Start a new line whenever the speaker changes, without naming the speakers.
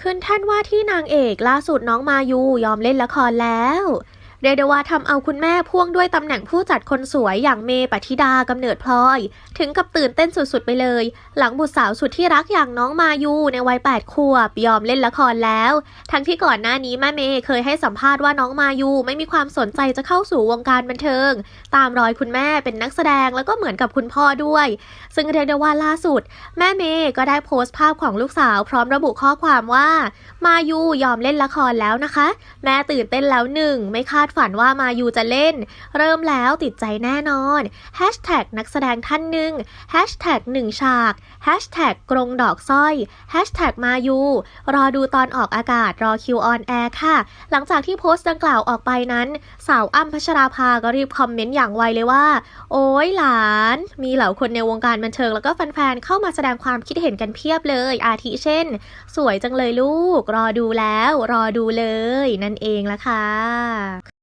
ขึ้นแท่นว่าที่นางเอกล่าสุดน้องมายูยอมเล่นละครแล้ว เรียกได้ว่าทำเอาคุณแม่พ่วงด้วยตำแหน่งผู้จัดคนสวยอย่างเมย์ปฏิดากำเนิดพลอย ถึงกับตื่นเต้นสุดๆไปเลย หลังบุตรสาวสุดที่รักอย่างน้องมายูในวัย 8 ขวบ ยอมเล่นละครแล้ว ทั้งที่ก่อนหน้านี้แม่เมย์เคยให้สัมภาษณ์ว่าน้องมายูไม่มีความสนใจจะเข้าสู่วงการบันเทิง ตามรอยคุณแม่เป็นนักแสดงแล้วก็เหมือนกับคุณพ่อด้วย ซึ่งเรียกได้ว่าล่าสุด แม่เมย์ก็ได้โพสต์ภาพของลูกสาวพร้อมระบุข้อความว่า มายูยอมเล่นละครแล้วนะคะ แม่ตื่นเต้นแล้วหนึ่งไม่คาดฝันว่ามายูจะเล่น เริ่มแล้วติดใจแน่นอนแฮชแท็กนักแสดงท่านหนึ่งแฮชแท็กหนึ่งฉากแฮชแท็กกรงดอกสร้อยแฮชแท็กมายูรอดูตอนออกอากาศรอคิวออนแอร์ค่ะ หลังจากที่โพสต์ดังกล่าวออกไปนั้น สาวอ้ำพัชราภาก็รีบคอมเมนต์อย่างไวเลยว่า โอ้ยหลาน มีเหล่าคนในวงการบันเทิงแล้วก็แฟนๆเข้ามาแสดงความคิดเห็นกันเพียบเลย อาทิเช่น สวยจังเลยลูก รอดูแล้ว รอดูเลย นั่นเองละค่ะ